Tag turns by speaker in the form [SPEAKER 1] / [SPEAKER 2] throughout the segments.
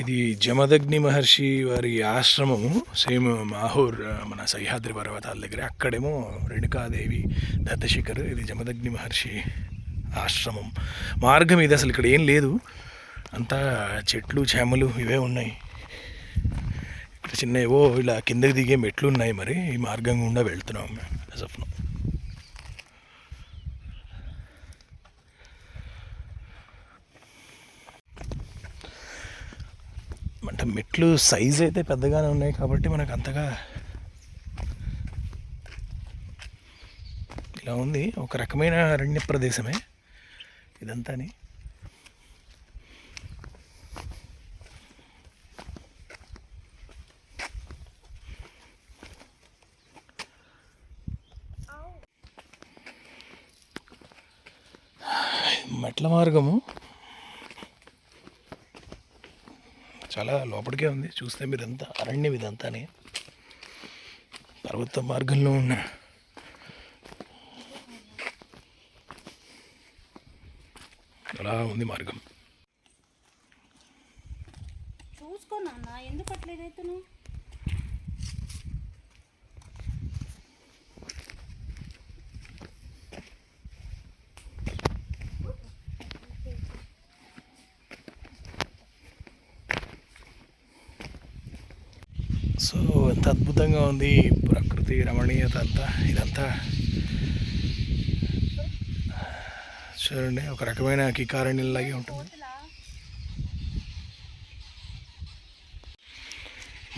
[SPEAKER 1] ఇది జమదగ్ని మహర్షి వారి ఆశ్రమము సేమ్ మాహూర్ మన సహ్యాద్రి పర్వతాల దగ్గర. అక్కడేమో రేణుకాదేవి దత్తశిఖర్ ఇది జమదగ్ని మహర్షి ఆశ్రమం. మార్గం ఇది అసలు ఇక్కడ ఏం లేదు. అంతా చెట్లు చేమలు ఇవే ఉన్నాయి. ఇక్కడ చిన్న ఏవో ఇలా కిందకి దిగే మెట్లు ఉన్నాయి మరి. ఈ మార్గం గుండా వెళ్తున్నాం మేము అంటే మెట్లు సైజ్ అయితే పెద్దగానే ఉన్నాయి కాబట్టి మనకు అంతగా ఇలా ఉంది. ఒక రకమైన అరణ్య ప్రదేశమే ఇదంతాని. మెట్ల మార్గము చాలా లోపలికే ఉంది. చూస్తే మీరు ఎంత అరణ్యం ఇదంతానే పర్వత మార్గంలో ఉన్న అలా ఉంది మార్గం.
[SPEAKER 2] చూసుకో ఎందుకు అట్లేదైతే
[SPEAKER 1] సో ఎంత అద్భుతంగా ఉంది ప్రకృతి రమణీయత అంతా. ఇదంతా చూడండి ఒక రకమైన కికారణ్యంలాగే ఉంటుంది.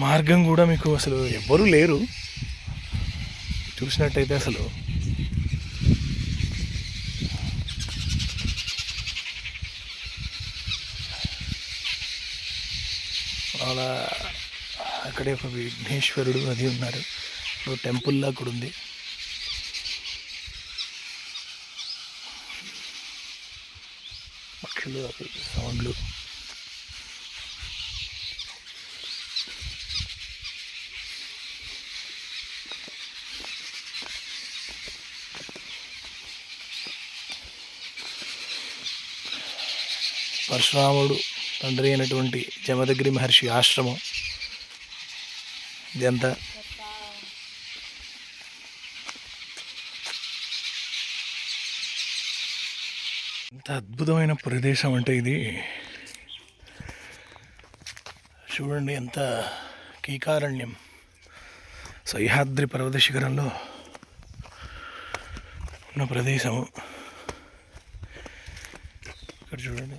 [SPEAKER 1] మార్గం కూడా మీకు అసలు ఎవ్వరూ లేరు. చూసినట్టయితే అసలు అలా అక్కడే ఒక విఘ్నేశ్వరుడు అది ఉన్నారు. టెంపుల్లా కూడా ఉంది పక్షులు అవి సౌండ్లు. పరశురాముడు తండ్రి అయినటువంటి జమదగిరి మహర్షి ఆశ్రమం. ఇదంతా. ఎంత అద్భుతమైన ప్రదేశం అంటే ఇది. చూడండి ఎంత కీకారణ్యం. సహ్యాద్రి పర్వత శిఖరంలో ఉన్న ప్రదేశము. ఇక్కడ చూడండి.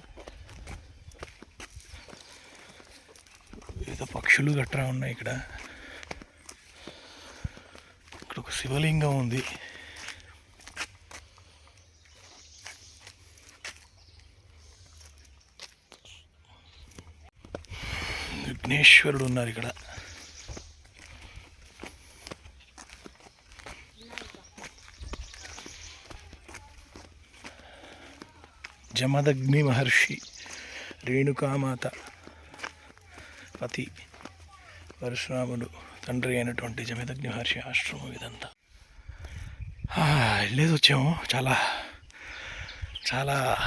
[SPEAKER 1] వివిధ పక్షులు గట్రా ఉన్నాయి ఇక్కడ ఇక్కడ ఒక శివలింగం ఉంది. విఘ్నేశ్వరుడు ఉన్నారు ఇక్కడ. జమదగ్ని మహర్షి రేణుకామాత పతి పరశురాముడు తండ్రి అయినటువంటి జమదగ్ని మహర్షి ఆశ్రమం ఇదంతా. ఆ, వెళ్ళేది వచ్చాము చాలా చాలా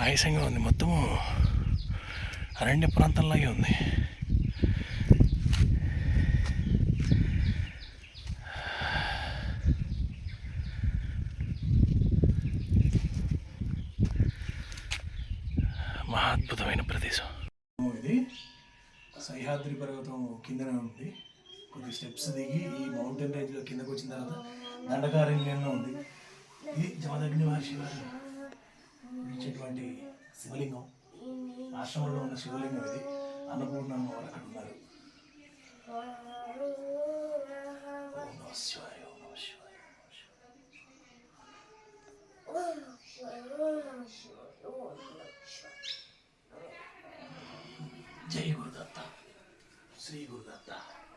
[SPEAKER 1] ఆయాసంగా ఉంది. మొత్తము అరణ్య ప్రాంతంలాగే ఉంది. మహా అద్భుతమైన ప్రదేశం. ఇది సహ్యాద్రి పర్వతం కిందనే ఉంది. కొద్ది స్టెప్స్ దిగి ఈ మౌంటైన్ రేంజ్లో కిందకు వచ్చిన తర్వాత దండకారణ్యంలో ఉంది. ఇది జమదగ్ని మహర్షి వారు ఇచ్చేటువంటి శివలింగం ఆశ్రమంలో ఉన్న శివలింగం ఇది. అన్నపూర్ణమ్మ వారు అక్కడ ఉన్నారు. జై గురు. スリーブルだった。